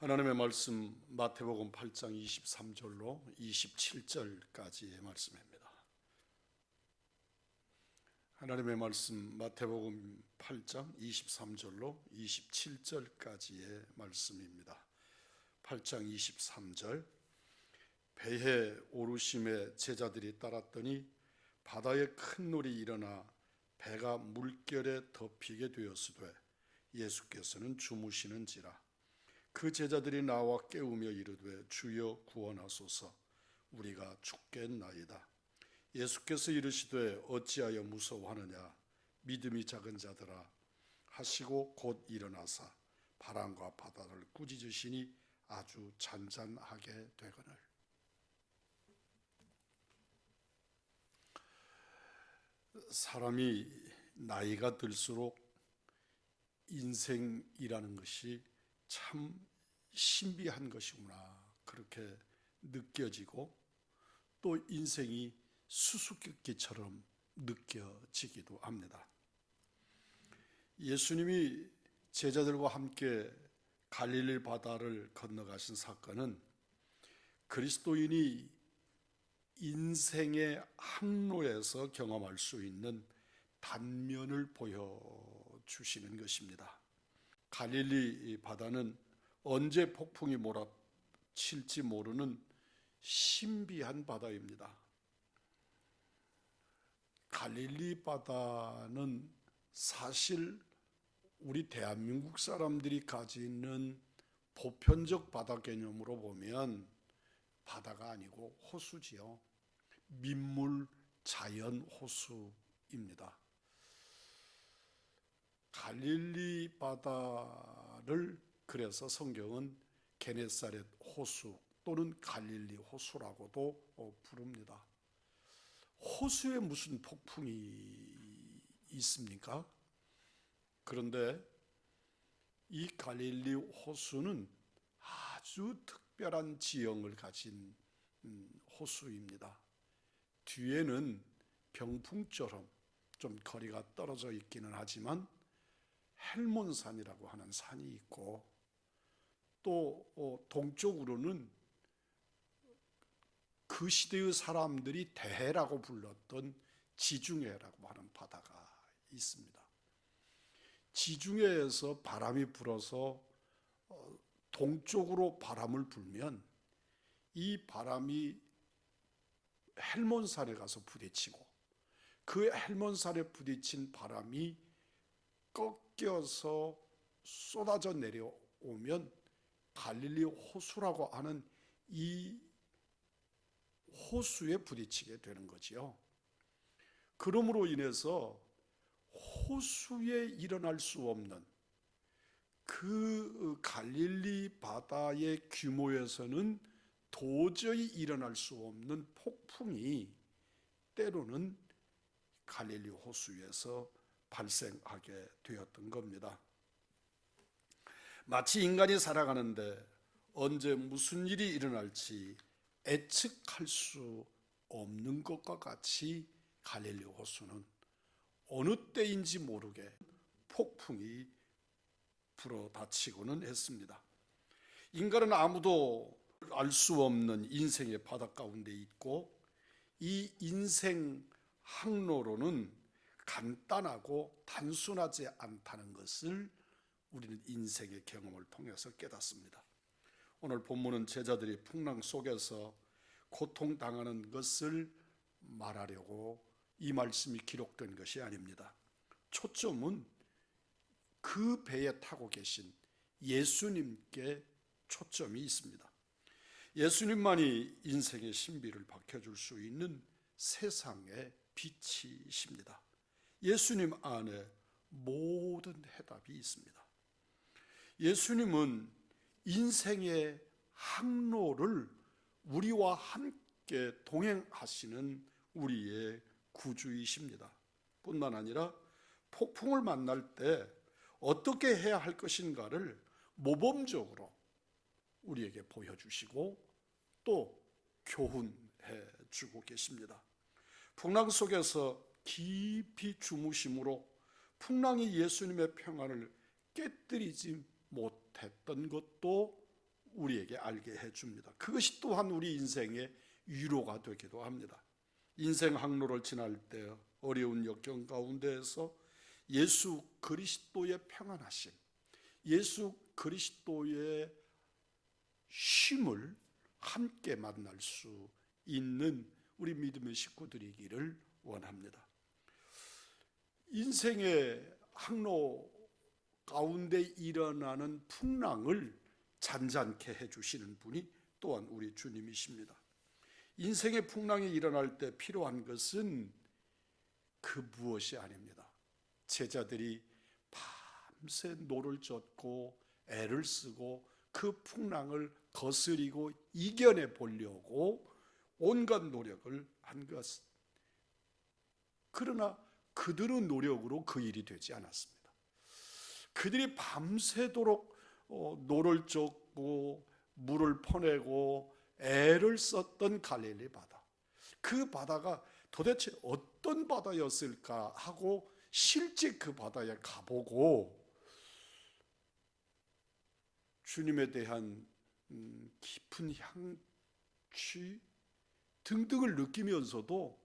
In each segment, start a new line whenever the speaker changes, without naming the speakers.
하나님의 말씀 마태복음 8장 23절로 27절까지의 말씀입니다. 하나님의 말씀 마태복음 8장 23절로 27절까지의 말씀입니다. 8장 23절 배에 오르심에 제자들이 따랐더니 바다에 큰 놀이 일어나 배가 물결에 덮이게 되었으되 예수께서는 주무시는지라 그 제자들이 나와 깨우며 이르되 주여 구원하소서. 우리가 죽겠나이다. 예수께서 이르시되 어찌하여 무서워하느냐? 믿음이 작은 자들아 하시고 곧 일어나사 바람과 바다를 꾸짖으시니 아주 잔잔하게 되거늘. 사람이 나이가 들수록 인생이라는 것이 참 신비한 것이구나 그렇게 느껴지고 또 인생이 수수께끼처럼 느껴지기도 합니다. 예수님이 제자들과 함께 갈릴리 바다를 건너가신 사건은 그리스도인이 인생의 항로에서 경험할 수 있는 단면을 보여주시는 것입니다. 갈릴리 바다는 언제 폭풍이 몰아칠지 모르는 신비한 바다입니다. 갈릴리 바다는 사실 우리 대한민국 사람들이 가지는 보편적 바다 개념으로 보면 바다가 아니고 호수지요. 민물 자연 호수입니다. 갈릴리 바다를 그래서 성경은 게네사렛 호수 또는 갈릴리 호수라고도 어, 부릅니다. 호수에 무슨 폭풍이 있습니까? 그런데 이 갈릴리 호수는 아주 특별한 지형을 가진 음, 호수입니다. 뒤에는 병풍처럼 좀 거리가 떨어져 있기는 하지만 헬몬산이라고 하는 산이 있고 또 어, 동쪽으로는 그 시대의 사람들이 대해라고 불렀던 지중해라고 하는 바다가 있습니다. 지중해에서 바람이 불어서 어, 동쪽으로 바람을 불면 이 바람이 헬몬산에 가서 부딪히고 그 헬몬산에 부딪힌 바람이 꺾여서 쏟아져 내려오면 갈릴리 호수라고 하는 이 호수에 부딪히게 되는 거지요. 그러므로 인해서 호수에 일어날 수 없는 그 갈릴리 바다의 규모에서는 도저히 일어날 수 없는 폭풍이 때로는 갈릴리 호수에서 발생하게 되었던 겁니다. 마치 인간이 살아가는데 언제 무슨 일이 일어날지 예측할 수 없는 것과 같이 갈릴리 호수는 어느 때인지 모르게 폭풍이 불어닥치고는 했습니다. 인간은 아무도 알 수 없는 인생의 바다 가운데 있고 이 인생 항로로는 간단하고 단순하지 않다는 것을 우리는 인생의 경험을 통해서 깨닫습니다. 오늘 본문은 제자들이 풍랑 속에서 고통당하는 것을 말하려고 이 말씀이 기록된 것이 아닙니다. 초점은 그 배에 타고 계신 예수님께 초점이 있습니다. 예수님만이 인생의 신비를 밝혀줄 수 있는 세상의 빛이십니다. 예수님 안에 모든 해답이 있습니다. 예수님은 인생의 항로를 우리와 함께 동행하시는 우리의 구주이십니다. 뿐만 아니라 폭풍을 만날 때 어떻게 해야 할 것인가를 모범적으로 우리에게 보여주시고 또 교훈해 주고 계십니다. 풍랑 속에서 깊이 주무심으로 풍랑이 예수님의 평안을 깨뜨리지 못했던 것도 우리에게 알게 해줍니다. 그것이 또한 우리 인생의 위로가 되기도 합니다. 인생 항로를 지날 때 어려운 역경 가운데에서 예수 그리스도의 평안하심, 예수 그리스도의 쉼을 함께 만날 수 있는 우리 믿음의 식구들이기를 원합니다. 인생의 항로 가운데 일어나는 풍랑을 잔잔케 해주시는 분이 또한 우리 주님이십니다. 인생의 풍랑이 일어날 때 필요한 것은 그 무엇이 아닙니다. 제자들이 밤새 노를 젓고 애를 쓰고 그 풍랑을 거스리고 이겨내 보려고 온갖 노력을 한 것. 그러나 그들의 노력으로 그 일이 되지 않았습니다. 그들이 밤새도록 어, 노를 젓고 물을 퍼내고 애를 썼던 갈릴리 바다. 그 바다가 도대체 어떤 바다였을까 하고 실제 그 바다에 가보고 주님에 대한 음, 깊은 향취 등등을 느끼면서도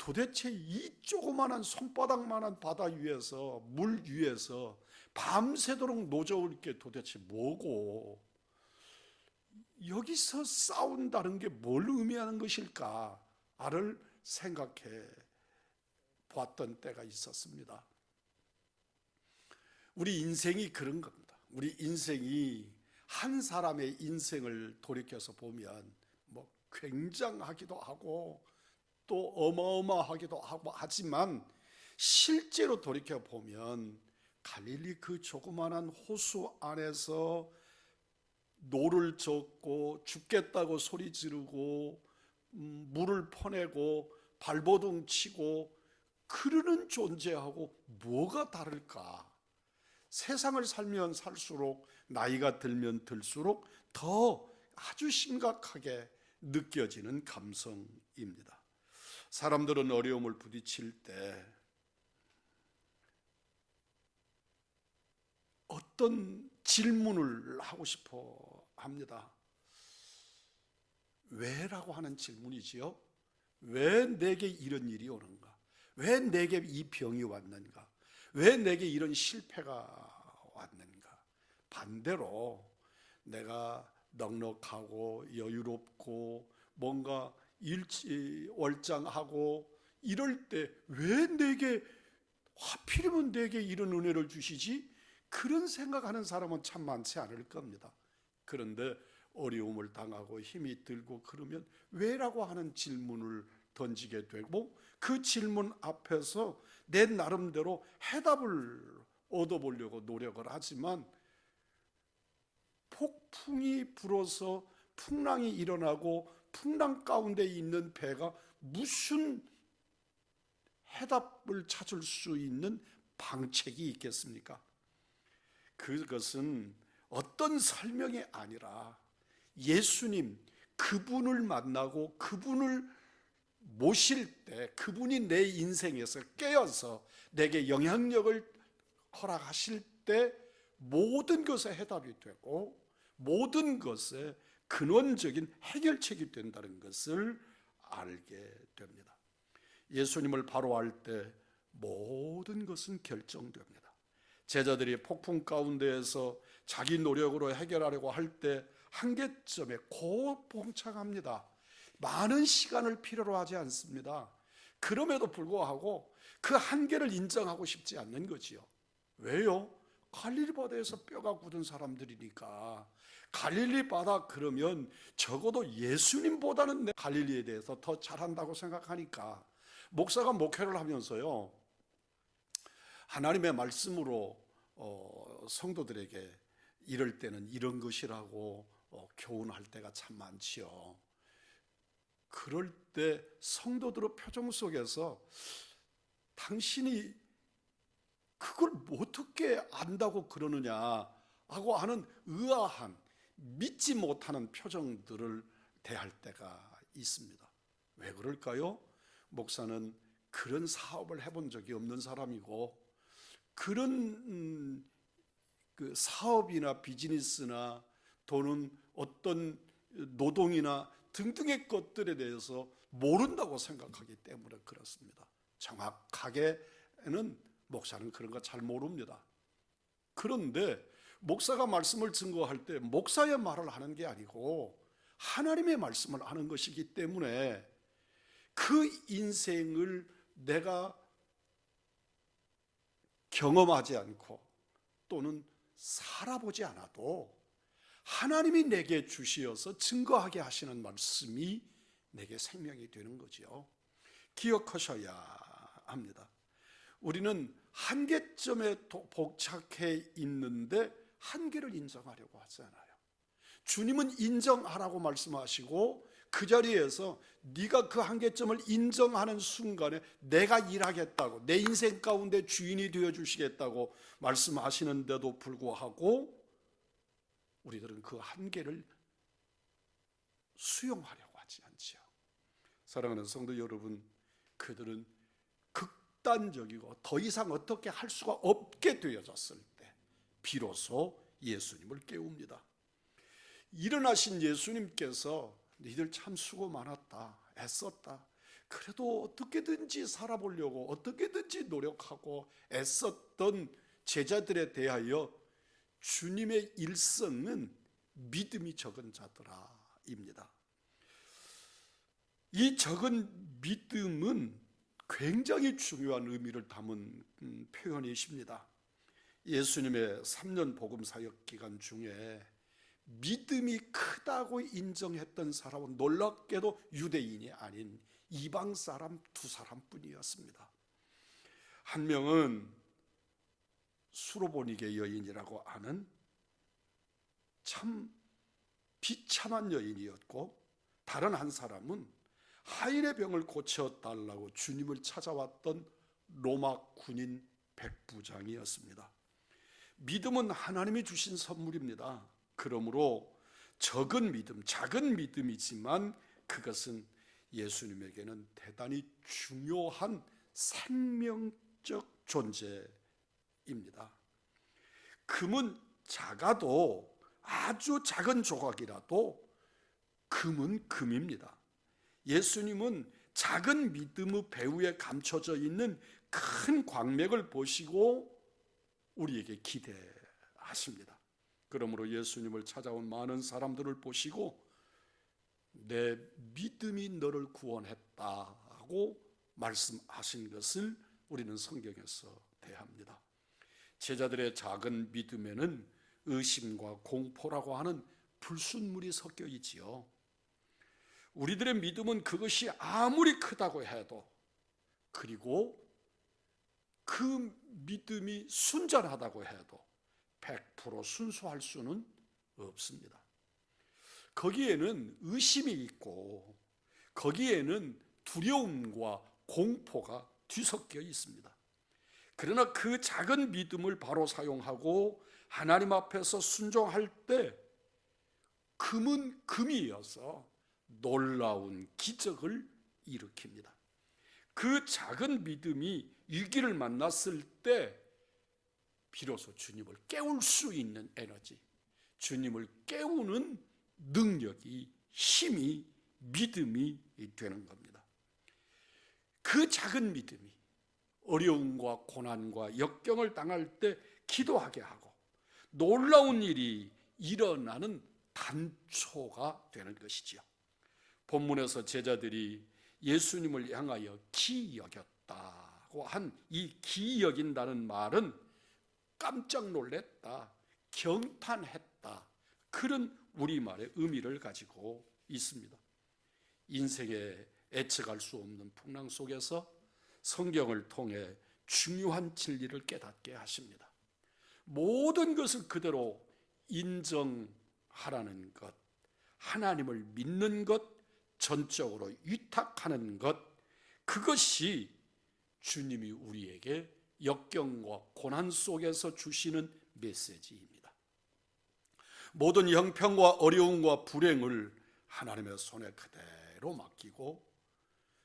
도대체 이 조그만한 손바닥만한 바다 위에서 물 위에서 밤새도록 노져올 게 도대체 뭐고 여기서 싸운다는 게 뭘 의미하는 것일까를 생각해 보았던 때가 있었습니다. 우리 인생이 그런 겁니다. 우리 인생이 한 사람의 인생을 돌이켜서 보면 뭐 굉장하기도 하고 또 어마어마하기도 하고 하지만 실제로 돌이켜 보면 갈릴리 그 조그만한 호수 안에서 노를 젓고 죽겠다고 소리 지르고 음, 물을 퍼내고 발버둥 치고 그러는 존재하고 뭐가 다를까? 세상을 살면 살수록 나이가 들면 들수록 더 아주 심각하게 느껴지는 감성입니다. 사람들은 어려움을 부딪힐 때 어떤 질문을 하고 싶어 합니다. 왜라고 하는 질문이지요. 왜 내게 이런 일이 오는가? 왜 내게 이 병이 왔는가? 왜 내게 이런 실패가 왔는가? 반대로 내가 넉넉하고 여유롭고 뭔가 일치 월장하고 이럴 때 왜 내게 하필이면 내게 이런 은혜를 주시지? 그런 생각하는 사람은 참 많지 않을 겁니다. 그런데 어려움을 당하고 힘이 들고 그러면 왜라고 하는 질문을 던지게 되고 그 질문 앞에서 내 나름대로 해답을 얻어보려고 노력을 하지만 폭풍이 불어서 풍랑이 일어나고 풍랑 가운데 있는 배가 무슨 해답을 찾을 수 있는 방책이 있겠습니까? 그것은 어떤 설명이 아니라 예수님 그분을 만나고 그분을 모실 때 그분이 내 인생에서 깨어서 내게 영향력을 허락하실 때 모든 것의 해답이 되고 모든 것의 근원적인 해결책이 된다는 것을 알게 됩니다. 예수님을 바로 알 때 모든 것은 결정됩니다. 제자들이 폭풍 가운데에서 자기 노력으로 해결하려고 할 때 한계점에 곧 봉착합니다. 많은 시간을 필요로 하지 않습니다. 그럼에도 불구하고 그 한계를 인정하고 싶지 않는 거지요. 왜요? 갈릴리 바다에서 뼈가 굳은 사람들이니까 갈릴리 바다 그러면 적어도 예수님보다는 내 갈릴리에 대해서 더 잘한다고 생각하니까 목사가 목회를 하면서요 하나님의 말씀으로 어, 성도들에게 이럴 때는 이런 것이라고 어, 교훈할 때가 참 많지요. 그럴 때 성도들의 표정 속에서 당신이 그걸 어떻게 안다고 그러느냐 하고 하는 의아한 믿지 못하는 표정들을 대할 때가 있습니다. 왜 그럴까요? 목사는 그런 사업을 해본 적이 없는 사람이고 그런 음, 그 사업이나 비즈니스나 또는 어떤 노동이나 등등의 것들에 대해서 모른다고 생각하기 때문에 그렇습니다. 정확하게는 목사는 그런 거 잘 모릅니다. 그런데 목사가 말씀을 증거할 때 목사의 말을 하는 게 아니고 하나님의 말씀을 하는 것이기 때문에 그 인생을 내가 경험하지 않고 또는 살아보지 않아도 하나님이 내게 주시어서 증거하게 하시는 말씀이 내게 생명이 되는 거지요. 기억하셔야 합니다. 우리는 한계점에 도- 복착해 있는데 한계를 인정하려고 하지 않아요. 주님은 인정하라고 말씀하시고 그 자리에서 네가 그 한계점을 인정하는 순간에 내가 일하겠다고 내 인생 가운데 주인이 되어 주시겠다고 말씀하시는데도 불구하고 우리들은 그 한계를 수용하려고 하지 않지요. 사랑하는 성도 여러분, 그들은 극단적이고 더 이상 어떻게 할 수가 없게 되어졌을 때 비로소 예수님을 깨웁니다. 일어나신 예수님께서 니들 참 수고 많았다. 애썼다. 그래도 어떻게든지 살아보려고 어떻게든지 노력하고 애썼던 제자들에 대하여 주님의 일성은 믿음이 적은 자들아입니다. 이 적은 믿음은 굉장히 중요한 의미를 담은 음, 표현이십니다. 예수님의 3년 복음 사역 기간 중에 믿음이 크다고 인정했던 사람은 놀랍게도 유대인이 아닌 이방 사람 두 사람뿐이었습니다. 한 명은 수로보니게 여인이라고 하는 참 비참한 여인이었고 다른 한 사람은 하인의 병을 고쳐 달라고 주님을 찾아왔던 로마 군인 백부장이었습니다. 믿음은 하나님이 주신 선물입니다. 그러므로 적은 믿음, 작은 믿음이지만 그것은 예수님에게는 대단히 중요한 생명적 존재입니다. 금은 작아도 아주 작은 조각이라도 금은 금입니다. 예수님은 작은 믿음의 배후에 감춰져 있는 큰 광맥을 보시고 우리에게 기대하십니다. 그러므로 예수님을 찾아온 많은 사람들을 보시고 내 믿음이 너를 구원했다고 말씀하신 것을 우리는 성경에서 대합니다. 제자들의 작은 믿음에는 의심과 공포라고 하는 불순물이 섞여 있지요. 우리들의 믿음은 그것이 아무리 크다고 해도 그리고 그 믿음이 순전하다고 해도 100% 순수할 수는 없습니다. 거기에는 의심이 있고 거기에는 두려움과 공포가 뒤섞여 있습니다. 그러나 그 작은 믿음을 바로 사용하고 하나님 앞에서 순종할 때 금은 금이어서 놀라운 기적을 일으킵니다. 그 작은 믿음이 위기를 만났을 때 비로소 주님을 깨울 수 있는 에너지, 주님을 깨우는 능력이 힘이 믿음이 되는 겁니다. 그 작은 믿음이 어려움과 고난과 역경을 당할 때 기도하게 하고 놀라운 일이 일어나는 단초가 되는 것이지요. 본문에서 제자들이 예수님을 향하여 기여겼다고 한 이 기여긴다는 말은 깜짝 놀랬다, 경탄했다 그런 우리말의 의미를 가지고 있습니다. 인생에 애측할 수 없는 풍랑 속에서 성경을 통해 중요한 진리를 깨닫게 하십니다. 모든 것을 그대로 인정하라는 것, 하나님을 믿는 것, 전적으로 위탁하는 것, 그것이 주님이 우리에게 역경과 고난 속에서 주시는 메시지입니다. 모든 형편과 어려움과 불행을 하나님의 손에 그대로 맡기고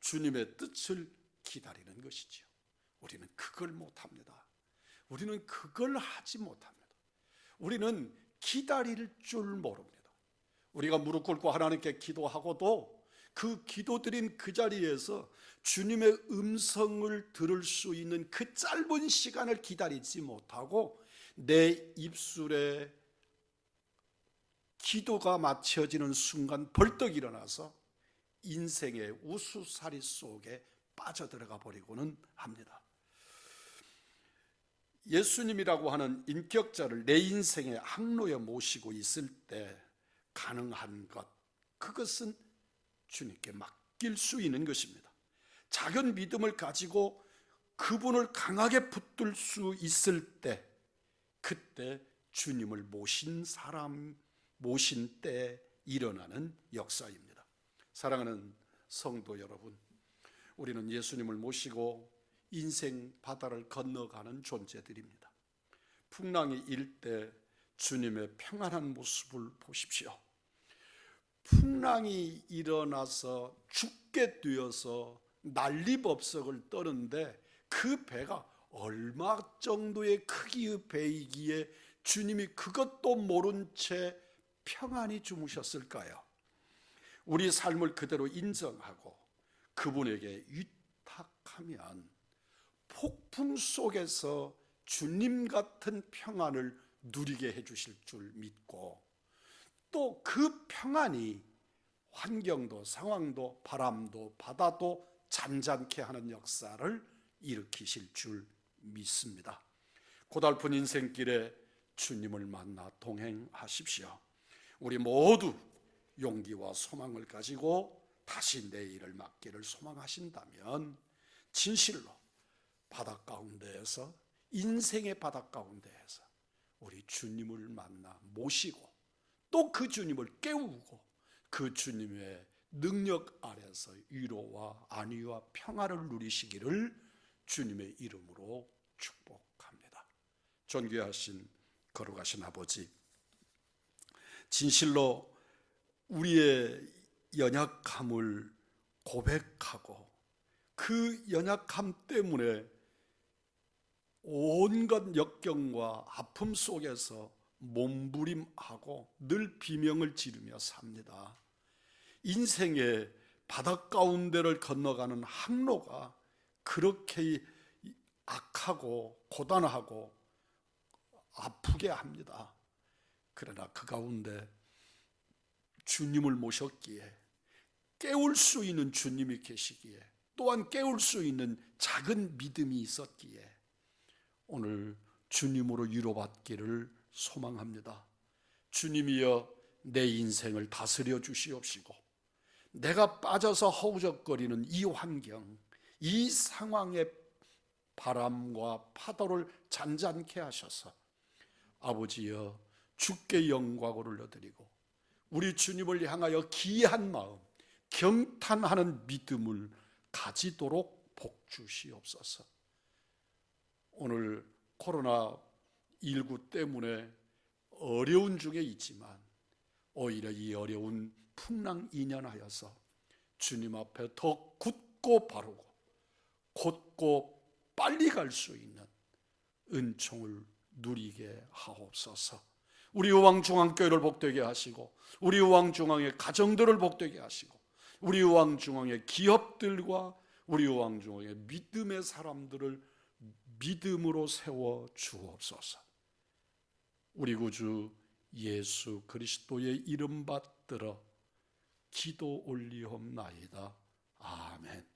주님의 뜻을 기다리는 것이지요. 우리는 그걸 못합니다. 우리는 그걸 하지 못합니다. 우리는 기다릴 줄 모릅니다. 우리가 무릎 꿇고 하나님께 기도하고도 그 기도드린 그 자리에서 주님의 음성을 들을 수 있는 그 짧은 시간을 기다리지 못하고 내 입술에 기도가 맞춰지는 순간 벌떡 일어나서 인생의 우수사리 속에 빠져들어가 버리고는 합니다. 예수님이라고 하는 인격자를 내 인생의 항로에 모시고 있을 때 가능한 것, 그것은 주님께 맡길 수 있는 것입니다. 작은 믿음을 가지고 그분을 강하게 붙들 수 있을 때, 그때 주님을 모신 사람, 모신 때 일어나는 역사입니다. 사랑하는 성도 여러분, 우리는 예수님을 모시고 인생 바다를 건너가는 존재들입니다. 풍랑이 일 때 주님의 평안한 모습을 보십시오. 풍랑이 일어나서 죽게 되어서 난리법석을 떠는데 그 배가 얼마 정도의 크기의 배이기에 주님이 그것도 모른 채 평안히 주무셨을까요? 우리 삶을 그대로 인정하고 그분에게 위탁하면 폭풍 속에서 주님 같은 평안을 누리게 해주실 줄 믿고 또 그 평안이 환경도 상황도 바람도 바다도 잔잔케 하는 역사를 일으키실 줄 믿습니다. 고달픈 인생길에 주님을 만나 동행하십시오. 우리 모두 용기와 소망을 가지고 다시 내일을 맞기를 소망하신다면 진실로 바닷 가운데에서 인생의 바닷 가운데에서 우리 주님을 만나 모시고 또 그 주님을 깨우고 그 주님의 능력 아래서 위로와 안위와 평화를 누리시기를 주님의 이름으로 축복합니다. 존귀하신 거룩하신 아버지 진실로 우리의 연약함을 고백하고 그 연약함 때문에 온갖 역경과 아픔 속에서 몸부림하고 늘 비명을 지르며 삽니다. 인생의 바닷 가운데를 건너가는 항로가 그렇게 악하고 고단하고 아프게 합니다. 그러나 그 가운데 주님을 모셨기에 깨울 수 있는 주님이 계시기에 또한 깨울 수 있는 작은 믿음이 있었기에 오늘 주님으로 위로받기를 소망합니다. 주님이여 내 인생을 다스려 주시옵시고 내가 빠져서 허우적거리는 이 환경, 이 상황의 바람과 파도를 잔잔케 하셔서 아버지여 주께 영광을 올려드리고 우리 주님을 향하여 기이한 마음, 경탄하는 믿음을 가지도록 복 주시옵소서. 오늘 코로나 19 때문에 어려운 중에 있지만 오히려 이 어려운 풍랑 인연하여서 주님 앞에 더 굳고 바르고 곧고 빨리 갈 수 있는 은총을 누리게 하옵소서. 우리 의왕중앙교회를 복되게 하시고 우리 의왕중앙의 가정들을 복되게 하시고 우리 의왕중앙의 기업들과 우리 의왕중앙의 믿음의 사람들을 믿음으로 세워 주옵소서. 우리 구주 예수 그리스도의 이름 받들어 기도 올리옵나이다. 아멘.